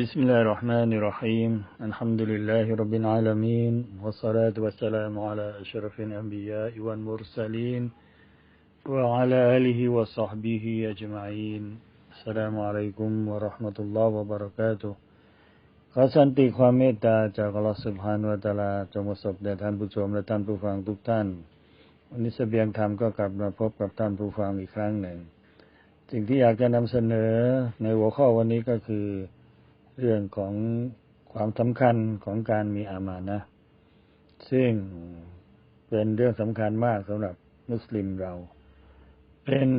بسم الله الرحمن الرحيم الحمد لله رب العالمين والصلاة والسلام على أشرف الأنبياء والمرسلين وعلى آله وصحبه أجمعين السلام عليكم ورحمة الله وبركاته ขอสันติความเมตตาจากอัลลอฮฺสุบฮานุวะตะอาลาจงประสบแด่ท่านผู้ชมและท่านผู้ฟังทุกท่าน วันนี้เสบียงธรรมก็กลับมาพบกับท่านผู้ฟังอีกครั้งหนึ่ง สิ่งที่อยากจะนำเสนอในหัวข้อวันนี้ก็คือ เรื่องของความสำคัญของการมีอามานะ ซึ่งเป็นเรื่องสำคัญมากสำหรับมุสลิมเรา เป็น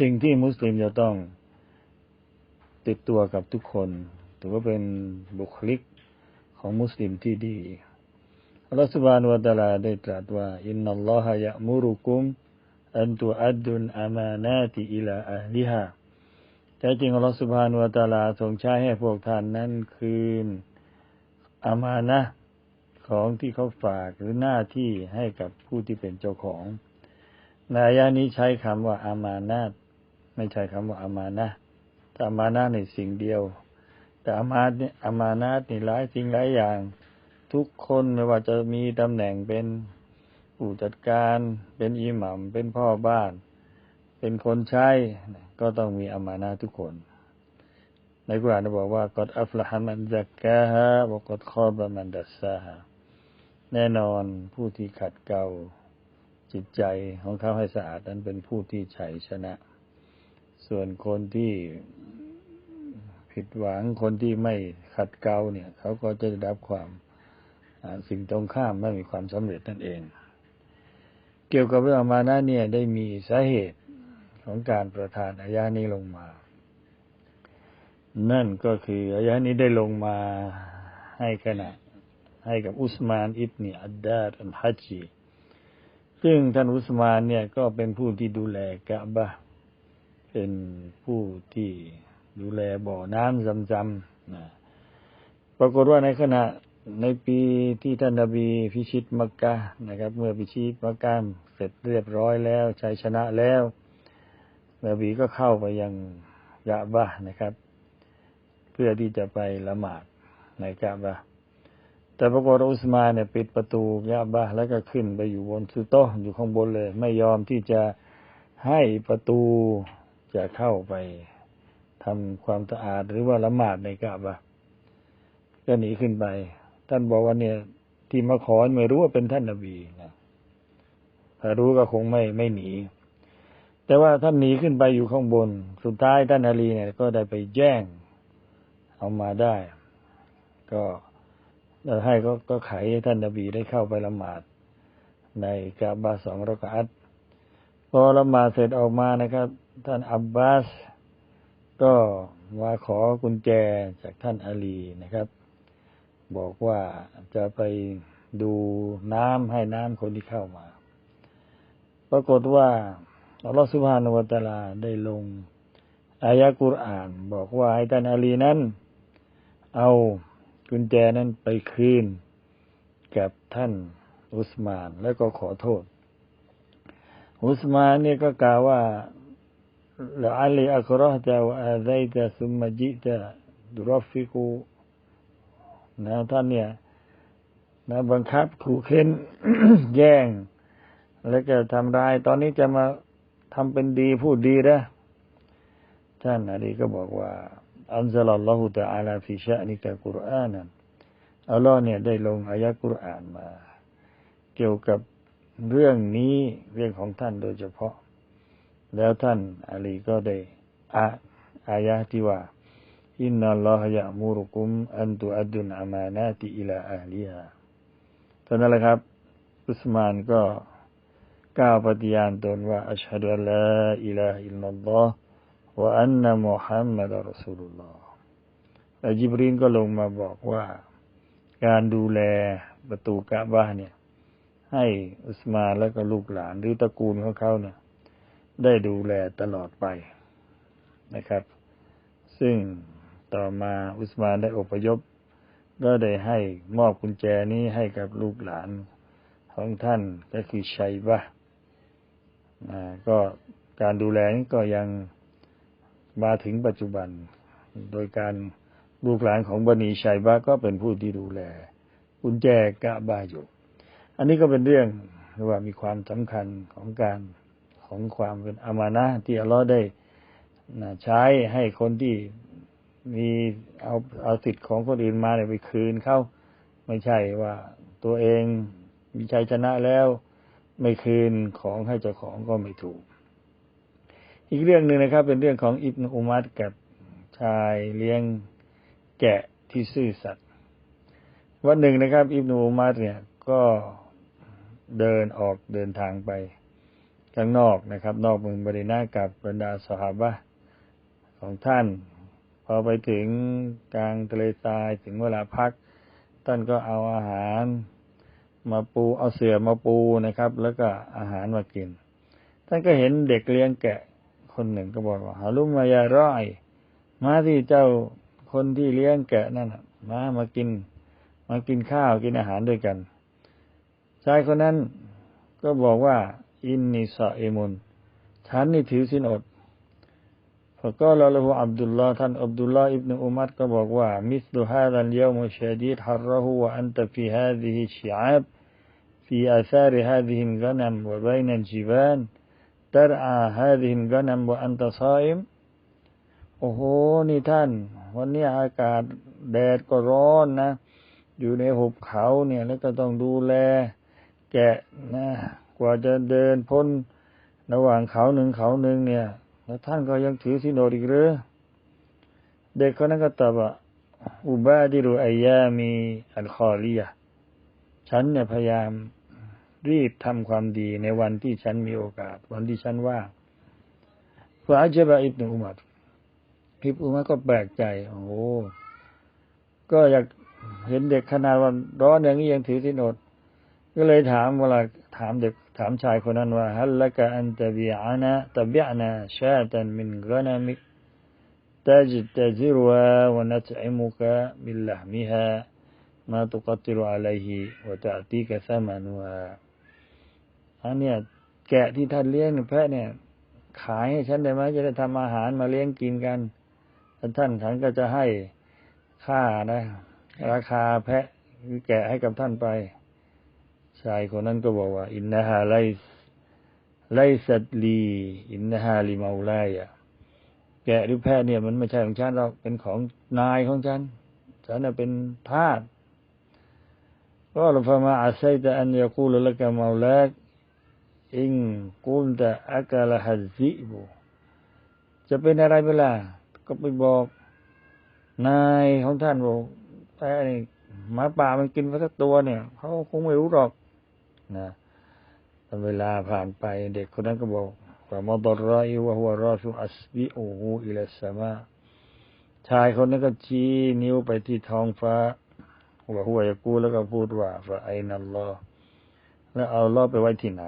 สิ่งที่มุสลิมจะต้องติดตัวกับทุกคน ถือว่าเป็นบุคลิกของมุสลิมที่ดีอัลลอฮฺสุบานวะตะลาได้ตรัสว่าอินนัลลอฮะยะมุรุกุมอันตุอัดดุนอามานาติอิลาอัลลิฮา แท้จริงอัลลอฮฺสุบฮานุวตาลาทรงใช้ให้พวกท่านนั้นคืนอามานะของที่เขาฝากหรือหน้าที่ให้กับผู้ที่เป็นเจ้าของในอายะนี้ใช้คำว่าอามานาตไม่ใช่คำว่าอามานะแต่อามานะในสิ่งเดียว แต่อามาเนี่ยอามานาตนี่หลายสิ่งหลายอย่าง ทุกคนไม่ว่าจะมีตำแหน่งเป็นผู้จัดการ เป็นอิหมัมเป็นพ่อบ้าน เป็นคนใช้ก็ต้องมีอามานะทุกคน ในกุรอานบอกว่ากอดอัฟละฮามันจักกะฮะวกอดคอบมันดัสซาฮะแน่นอนผู้ที่ขัดเกลาจิตใจของเขาให้สะอาดนั้นเป็นผู้ที่ชัยชนะ ส่วนคนที่ผิดหวังคนที่ไม่ขัดเกลาเนี่ย เขาก็จะได้รับความสิ่งตรงข้ามไม่มีความสำเร็จนั่นเอง เกี่ยวกับเรื่องอามานะเนี่ยได้มีสาเหตุ ของการประทานอายะนี้ลงมา นั่นก็คืออายะนี้ได้ลงมาให้ขณะให้กับอุสมานอิบนีอัดดาอัลฮัจจีซึ่งท่านอุสมานเนี่ยก็เป็นผู้ที่ดูแลกะบะเป็นผู้ที่ดูแลบ่อน้ำจำจำนะปรากฏว่าในขณะในปีที่ท่านนบีพิชิตมักกะนะครับ เมื่อพิชิตมักกะเสร็จเรียบร้อยแล้วชัยชนะแล้ว นบีก็เข้าไปยังยะบะนะครับ เพื่อที่จะไปละหมาดในกะบะแต่ปรากฏอุสมาเนี่ยปิดประตูยะบะแล้วก็ขึ้นไปอยู่บนสุโตอยู่ข้างบนเลย ไม่ยอมที่จะให้ประตูจะเข้าไปทำความสะอาดหรือว่าละหมาดในกะบะก็หนีขึ้นไป ท่านบอกว่าเนี่ย ที่มาขอไม่รู้ว่าเป็นท่านนบีนะถ้ารู้ก็คงไม่ไม่หนี แต่ว่าท่านหนีขึ้นไปอยู่ข้างบน สุดท้ายท่านอาลีเนี่ย ก็ได้ไปแจ้งเอามาได้ ก็ให้ก็ก็ไขให้ท่านนบีได้เข้าไปละหมาด ในกาบาสองรกอัตพอละหมาดเสร็จออกมานะครับ ท่านอับบาส ก็มาขอกุญแจจากท่านอาลีนะครับ บอกว่าจะไปดูน้ำให้น้ำคนที่เข้ามา ปรากฏว่า อัลลอฮฺสุบฮานาวะตาลาได้ลงอายะกุรอาน บอกว่าให้ท่านอาลีนั้น เอากุญแจนั้นไปคืนกับท่านอุสมานแล้วก็ขอโทษ อุสมานเนี่ยก็กล่าวว่าละอัลีอัครอจะวะอาไซจะสุมมจิจะดุรฟิกูนะท่านเนี่ยนะบังคับขู่เค้นแย่ง แล้วก็ทำร้าย ตอนนี้จะมา ทำเป็นดีพูดดีนะท่านอาลีก็บอกว่าอัลลอฮฺลอฮฺตะอาลาฟิชะนิกะกุรอานันอัลลอฮ์เนี่ยได้ลงอายะกุรอานมา เกี่ยวกับเรื่องนี้เรื่องของท่านโดยเฉพาะ แล้วท่านอาลีก็ได้อ่านอายะที่ว่าอินนัลลอฮฺยะมูรุกุมอันตุอัดดุนอามานาติอิลาอาลีฮาตอนนั้นแหละครับ อุสมานก็ กล่าวปฏิญาณตนว่าอัชฮะดุอัลลอฮฺอิลาฮิลลัลลอฮฺวะอันนะมุฮัมมัดรอสูลุลลอฮฺแล้วจิบรีนก็ลงมาบอกว่า การดูแลประตูกะบะเนี่ย ให้อุสมาแล้วก็ลูกหลานหรือตระกูลของเขาเนี่ยได้ดูแลตลอดไปนะครับ ซึ่งต่อมาอุสมานได้อพยพ ก็ได้ให้มอบกุญแจนี้ให้กับลูกหลานของท่านก็คือชัยบะ ก็การดูแลนี้ก็ยังมาถึงปัจจุบัน โดยการลูกหลานของบันีชัยบะก็เป็นผู้ที่ดูแลกุญแจกะบาอยู่ อันนี้ก็เป็นเรื่องว่ามีความสำคัญของการของความเป็นอามานะที่อัลลอฮ์ได้ใช้ให้คนที่มีเอาเอาสิทธิ์ของคนอื่นมาเนี่ยไปคืนเขาไม่ใช่ว่าตัวเองมีชัยชนะแล้ว ไม่คืนของให้เจ้าของก็ไม่ถูก อีกเรื่องหนึ่งนะครับ เป็นเรื่องของอิบนุอุมัดกับชายเลี้ยงแกะที่ซื่อสัตย์วันหนึ่งนะครับ อิบนุอุมัดเนี่ยก็เดินออกเดินทางไปข้างนอกนะครับ นอกเมืองบริณากับบรรดาสหบะของท่าน พอไปถึงกลางทะเลทรายถึงเวลาพัก ท่านก็เอาอาหาร มาปูเอาเสือมาปูนะครับ แล้วก็อาหารมากิน ท่านก็เห็นเด็กเลี้ยงแกะคนหนึ่งก็บอกว่าหาลุมมายาร้อยมาที่เจ้าคนที่เลี้ยงแกะนั่นมามากิน มากินข้าวกินอาหารด้วยกันชายคนนั้นก็บอกว่า อินนิสาเอมุนฉันนี่ถือสินอด พอก็ลาละหูอับดุลลาห์ท่านอับดุลลาห์อิบนุอุมัรก็บอกว่ามิสลุฮาดันเยามุชาดีดฮัรรหูวะอันตะฟีฮาดิฮิชิอาบ في آثار هذه الغنم وبين الجبال ترعى هذه الغنم وأنت صائم โอ้โห นี่ท่าน วันนี้อากาศแดดก็ร้อนนะ อยู่ในหุบเขาเนี่ย แล้วก็ต้องดูแล แกะนะ กว่าจะเดินพ้นระหว่างเขาหนึ่งเขาหนึ่งเนี่ย แล้วท่านก็ยังถือสินอดอีกหรือ เด็กคนนั้นก็ตอบว่าอุบาดิรุอายามีอัลคอลียฉันเนี่ยพยายามรีบทำความดีในวันที่ฉันมีโอกาส วันที่ฉันว่างฟาเจบะอิบนุอุมัรอิบอุมัรก็แปลกใจ โอ้ก็อยากเห็นเด็กขนาดวันร้อนอย่างนี้ยังถือสินอด ก็เลยถามเวลาถามเด็กถามชายคนนั้นว่าฮัลละกะอันตะบีอานะตะบีอานะชาตันมินกะนามิกตาจิตาจิรวะวนัตอิมุกะมิลลหมิฮะมาตุกัติรุอะลัยฮิวะตะตีกะซามานุฮะอันเนี้ยแกะที่ท่านเลี้ยงแพะเนี่ย ขายให้ฉันได้ไหมจะได้ทำอาหารมาเลี้ยงกินกันท่านฉันก็จะให้ค่านะ ราคาแพะคือแกะให้กับท่านไป ชายคนนั้นก็บอกว่า อินนาฮาไลไลสัตลีอินนาฮาลิมาอุไลอะแกะหรือแพะเนี่ยมันไม่ใช่ของฉันเราเป็นของนายของฉันฉันเป็นทาสก็ลฟามาอาศัยแต่อันยาคูลละกะมาลักอิงกุลตะอากาลฮัซิบุจะเป็นอะไรเวลา ก็ไปบอกนายของท่านบอกแพะนี่หมาป่ามันกินไปสักตัวเนี่ยเขาคงไม่รู้หรอก นะเวลาผ่านไปเด็กคนนั้นก็บอกว่ามาดรอยว่าหัวรอสุอัสบิโอหูอิลสมาชายคนนั้นก็ชี้นิ้วไปที่ท้องฟ้าว่าหัวยากูแล้วก็พูดว่าฟาไอนัลลอแล้วเอาล้อไปไว้ที่ไหน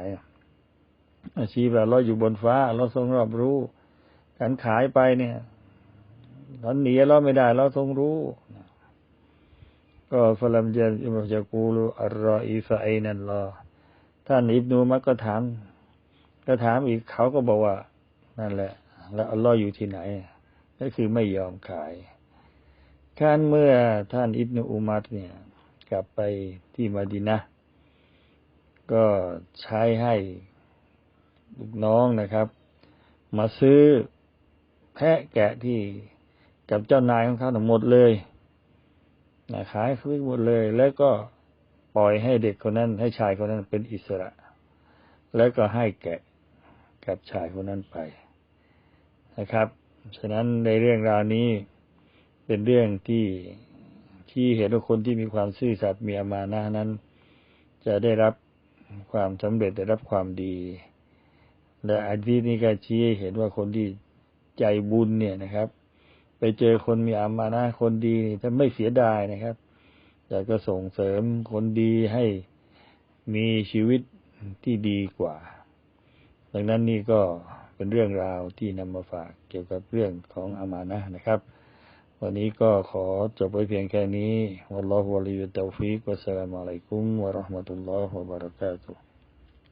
ชี้แบบล้ออยู่บนฟ้าเราทรงรอบรู้การขายไปเนี่ยตอนหนีเราไม่ได้เราทรงรู้ก็ฟลัมเจนอิมจะกูลูอัลรออีฟาไอนัลลอฮ ท่านอิบนูมักก็ถาม ก็ถามอีกเขาก็บอกว่า นั่นแหละ แล้วอัลลอฮ์อยู่ที่ไหน ก็คือไม่ยอมขายขั้นเมื่อท่านอิบนุอุมัดเนี่ย กลับไปที่มาดินะก็ใช้ให้ลูกน้องนะครับ มาซื้อแพะแกะที่กับเจ้านายของเขาทั้งหมดเลยนะขายซื้อหมดเลย แล้วก็ ปล่อยให้เด็กคนนั้น ให้ชายคนนั้นเป็นอิสระ แล้วก็ให้แกะกับชายคนนั้นไปนะครับ ฉะนั้นในเรื่องราวนี้เป็นเรื่องที่ที่เห็นว่าคนที่มีความซื่อสัตย์มีอามานะนั้น จะได้รับความสำเร็จได้รับความดี และอาทิตนี้ก็ชี้เห็นว่าคนที่ใจบุญเนี่ยนะครับ ไปเจอคนมีอามานะคนดีจะไม่เสียดายนะครับ อยากจะส่งเสริมคนดีให้มีชีวิตที่ดีกว่า ดังนั้นนี่ก็เป็นเรื่องราวที่นำมาฝากเกี่ยวกับเรื่องของอามานะนะครับ วันนี้ก็ขอจบไว้เพียงแค่นี้ วัลลอฮุวะลิยุตตฟิกวัสสลามุอะลัยกุมวะราะห์มะตุลลอฮ์วะบะเราะกาตุฮ์